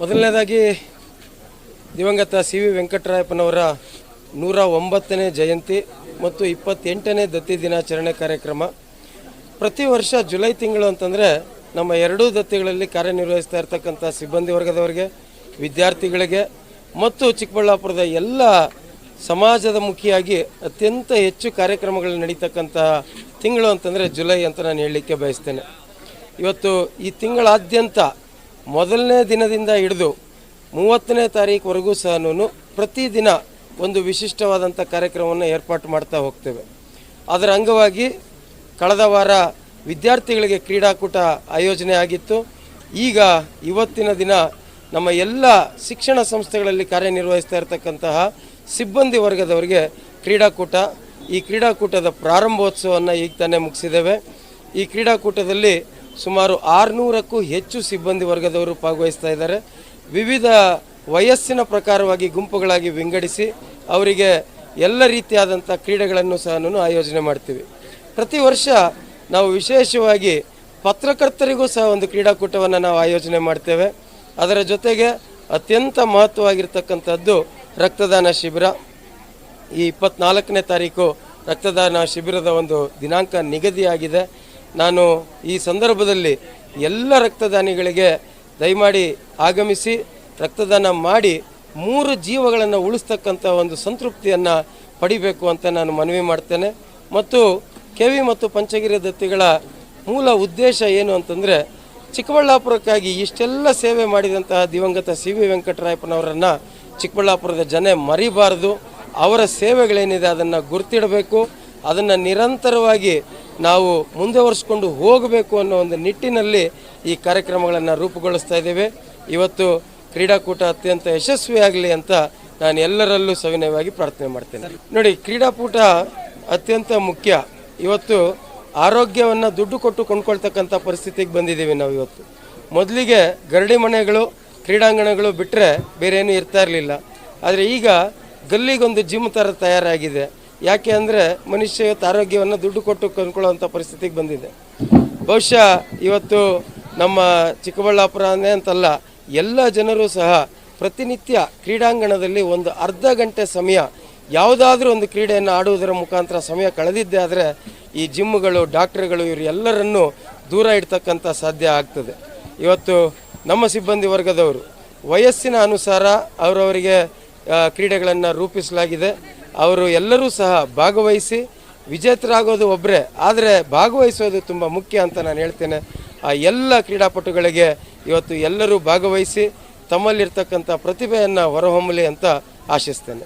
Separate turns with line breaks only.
ಮೊದಲನೇದಾಗಿ ದಿವಂಗತ C V ವೆಂಕಟರಾಯಪ್ಪನವರ ನೂರ ಒಂಬತ್ತನೇ ಜಯಂತಿ ಮತ್ತು ಇಪ್ಪತ್ತೆಂಟನೇ ದತ್ತಿ ದಿನಾಚರಣೆ ಕಾರ್ಯಕ್ರಮ. ಪ್ರತಿ ವರ್ಷ ಜುಲೈ ತಿಂಗಳು ಅಂತಂದರೆ ನಮ್ಮ ಎರಡೂ ದತ್ತಿಗಳಲ್ಲಿ ಕಾರ್ಯನಿರ್ವಹಿಸ್ತಾ ಇರ್ತಕ್ಕಂಥ ಸಿಬ್ಬಂದಿ ವರ್ಗದವರಿಗೆ, ವಿದ್ಯಾರ್ಥಿಗಳಿಗೆ ಮತ್ತು ಚಿಕ್ಕಬಳ್ಳಾಪುರದ ಎಲ್ಲ ಸಮಾಜದ ಮುಖಿಯಾಗಿ ಅತ್ಯಂತ ಹೆಚ್ಚು ಕಾರ್ಯಕ್ರಮಗಳು ನಡೀತಕ್ಕಂತಹ ತಿಂಗಳು ಅಂತಂದರೆ ಜುಲೈ ಅಂತ ನಾನು ಹೇಳಲಿಕ್ಕೆ ಬಯಸ್ತೇನೆ. ಇವತ್ತು ಈ ತಿಂಗಳಾದ್ಯಂತ ಮೊದಲನೇ ದಿನದಿಂದ ಹಿಡಿದು ಮೂವತ್ತನೇ ತಾರೀಕುವರೆಗೂ ಸಹ ಪ್ರತಿದಿನ ಒಂದು ವಿಶಿಷ್ಟವಾದಂಥ ಕಾರ್ಯಕ್ರಮವನ್ನು ಏರ್ಪಾಟು ಮಾಡ್ತಾ ಹೋಗ್ತೇವೆ. ಅದರ ಅಂಗವಾಗಿ ಕಳೆದ ವಾರ ವಿದ್ಯಾರ್ಥಿಗಳಿಗೆ ಕ್ರೀಡಾಕೂಟ ಆಯೋಜನೆ ಆಗಿತ್ತು. ಈಗ ಇವತ್ತಿನ ದಿನ ನಮ್ಮ ಎಲ್ಲ ಶಿಕ್ಷಣ ಸಂಸ್ಥೆಗಳಲ್ಲಿ ಕಾರ್ಯನಿರ್ವಹಿಸ್ತಾ ಇರತಕ್ಕಂತಹ ಸಿಬ್ಬಂದಿ ವರ್ಗದವರಿಗೆ ಕ್ರೀಡಾಕೂಟ, ಈ ಕ್ರೀಡಾಕೂಟದ ಪ್ರಾರಂಭೋತ್ಸವವನ್ನು ಈಗ ತಾನೇ ಮುಗಿಸಿದ್ದೇವೆ. ಈ ಕ್ರೀಡಾಕೂಟದಲ್ಲಿ ಸುಮಾರು ಆರುನೂರಕ್ಕೂ ಹೆಚ್ಚು ಸಿಬ್ಬಂದಿ ವರ್ಗದವರು ಭಾಗವಹಿಸ್ತಾ ಇದ್ದಾರೆ. ವಿವಿಧ ವಯಸ್ಸಿನ ಪ್ರಕಾರವಾಗಿ ಗುಂಪುಗಳಾಗಿ ವಿಂಗಡಿಸಿ ಅವರಿಗೆ ಎಲ್ಲ ರೀತಿಯಾದಂಥ ಕ್ರೀಡೆಗಳನ್ನು ಸಹ ಆಯೋಜನೆ ಮಾಡ್ತೀವಿ. ಪ್ರತಿ ವರ್ಷ ನಾವು ವಿಶೇಷವಾಗಿ ಪತ್ರಕರ್ತರಿಗೂ ಸಹ ಒಂದು ಕ್ರೀಡಾಕೂಟವನ್ನು ನಾವು ಆಯೋಜನೆ ಮಾಡ್ತೇವೆ. ಅದರ ಜೊತೆಗೆ ಅತ್ಯಂತ ಮಹತ್ವವಾಗಿರ್ತಕ್ಕಂಥದ್ದು ರಕ್ತದಾನ ಶಿಬಿರ. ಈ ಇಪ್ಪತ್ನಾಲ್ಕನೇ ತಾರೀಕು ರಕ್ತದಾನ ಶಿಬಿರದ ಒಂದು ದಿನಾಂಕ ನಿಗದಿಯಾಗಿದೆ. ನಾನು ಈ ಸಂದರ್ಭದಲ್ಲಿ ಎಲ್ಲ ರಕ್ತದಾನಿಗಳಿಗೆ ದಯಮಾಡಿ ಆಗಮಿಸಿ ರಕ್ತದಾನ ಮಾಡಿ ಮೂರು ಜೀವಗಳನ್ನು ಉಳಿಸ್ತಕ್ಕಂಥ ಒಂದು ಸಂತೃಪ್ತಿಯನ್ನು ಪಡಿಬೇಕು ಅಂತ ನಾನು ಮನವಿ ಮಾಡ್ತೇನೆ. ಮತ್ತು ಕೆವಿ ಮತ್ತು ಪಂಚಗಿರಿ ದತ್ತಿಗಳ ಮೂಲ ಉದ್ದೇಶ ಏನು ಅಂತಂದರೆ ಚಿಕ್ಕಬಳ್ಳಾಪುರಕ್ಕಾಗಿ ಇಷ್ಟೆಲ್ಲ ಸೇವೆ ಮಾಡಿದಂತಹ ದಿವಂಗತ ಸಿ ವಿ ವೆಂಕಟರಾಯಪ್ಪನವರನ್ನು ಚಿಕ್ಕಬಳ್ಳಾಪುರದ ಜನ ಮರಿಬಾರದು. ಅವರ ಸೇವೆಗಳೇನಿದೆ ಅದನ್ನು ಗುರ್ತಿಡಬೇಕು. ಅದನ್ನು ನಿರಂತರವಾಗಿ ನಾವು ಮುಂದುವರಿಸ್ಕೊಂಡು ಹೋಗಬೇಕು ಅನ್ನೋ ಒಂದು ನಿಟ್ಟಿನಲ್ಲಿ ಈ ಕಾರ್ಯಕ್ರಮಗಳನ್ನು ರೂಪುಗೊಳಿಸ್ತಾ ಇದ್ದೇವೆ. ಇವತ್ತು ಕ್ರೀಡಾಕೂಟ ಅತ್ಯಂತ ಯಶಸ್ವಿಯಾಗಲಿ ಅಂತ ನಾನು ಎಲ್ಲರಲ್ಲೂ ಸವಿನಯವಾಗಿ ಪ್ರಾರ್ಥನೆ ಮಾಡ್ತೇನೆ. ನೋಡಿ, ಕ್ರೀಡಾಕೂಟ ಅತ್ಯಂತ ಮುಖ್ಯ. ಇವತ್ತು ಆರೋಗ್ಯವನ್ನು ದುಡ್ಡು ಕೊಟ್ಟು ಕೊಂಡ್ಕೊಳ್ತಕ್ಕಂಥ ಪರಿಸ್ಥಿತಿಗೆ ಬಂದಿದ್ದೀವಿ ನಾವು ಇವತ್ತು. ಮೊದಲಿಗೆ ಗರಡಿ ಮನೆಗಳು, ಕ್ರೀಡಾಂಗಣಗಳು ಬಿಟ್ಟರೆ ಬೇರೆ ಇರ್ತಾ ಇರಲಿಲ್ಲ. ಆದರೆ ಈಗ ಗಲ್ಲಿಗೊಂದು ಜಿಮ್ ಥರ ತಯಾರಾಗಿದೆ. ಯಾಕೆ ಅಂದರೆ ಮನುಷ್ಯ ಇವತ್ತು ಆರೋಗ್ಯವನ್ನು ದುಡ್ಡು ಕೊಟ್ಟು ಕೊಂಡ್ಕೊಳ್ಳೋವಂಥ ಪರಿಸ್ಥಿತಿಗೆ ಬಂದಿದೆ. ಬಹುಶಃ ಇವತ್ತು ನಮ್ಮ ಚಿಕ್ಕಬಳ್ಳಾಪುರನೇ ಅಂತಲ್ಲ, ಎಲ್ಲ ಜನರು ಸಹ ಪ್ರತಿನಿತ್ಯ ಕ್ರೀಡಾಂಗಣದಲ್ಲಿ ಒಂದು ಅರ್ಧ ಗಂಟೆ ಸಮಯ ಯಾವುದಾದ್ರೂ ಒಂದು ಕ್ರೀಡೆಯನ್ನು ಆಡುವುದರ ಮುಖಾಂತರ ಸಮಯ ಕಳೆದಿದ್ದೆ ಆದರೆ ಈ ಜಿಮ್ಗಳು, ಡಾಕ್ಟರ್ಗಳು ಇವರು ಎಲ್ಲರನ್ನೂ ದೂರ ಇಡ್ತಕ್ಕಂಥ ಸಾಧ್ಯ ಆಗ್ತದೆ. ಇವತ್ತು ನಮ್ಮ ಸಿಬ್ಬಂದಿ ವರ್ಗದವರು ವಯಸ್ಸಿನ ಅನುಸಾರ ಅವರವರಿಗೆ ಕ್ರೀಡೆಗಳನ್ನು ರೂಪಿಸಲಾಗಿದೆ. ಅವರು ಎಲ್ಲರೂ ಸಹ ಭಾಗವಹಿಸಿ ವಿಜೇತರಾಗೋದು ಒಬ್ಬರೇ ಆದರೆ ಭಾಗವಹಿಸೋದು ತುಂಬ ಮುಖ್ಯ ಅಂತ ನಾನು ಹೇಳ್ತೇನೆ. ಆ ಎಲ್ಲ ಕ್ರೀಡಾಪಟುಗಳಿಗೆ ಇವತ್ತು ಎಲ್ಲರೂ ಭಾಗವಹಿಸಿ ತಮ್ಮಲ್ಲಿರ್ತಕ್ಕಂಥ ಪ್ರತಿಭೆಯನ್ನು ಹೊರಹೊಮ್ಮಲಿ ಅಂತ ಆಶಿಸ್ತೇನೆ.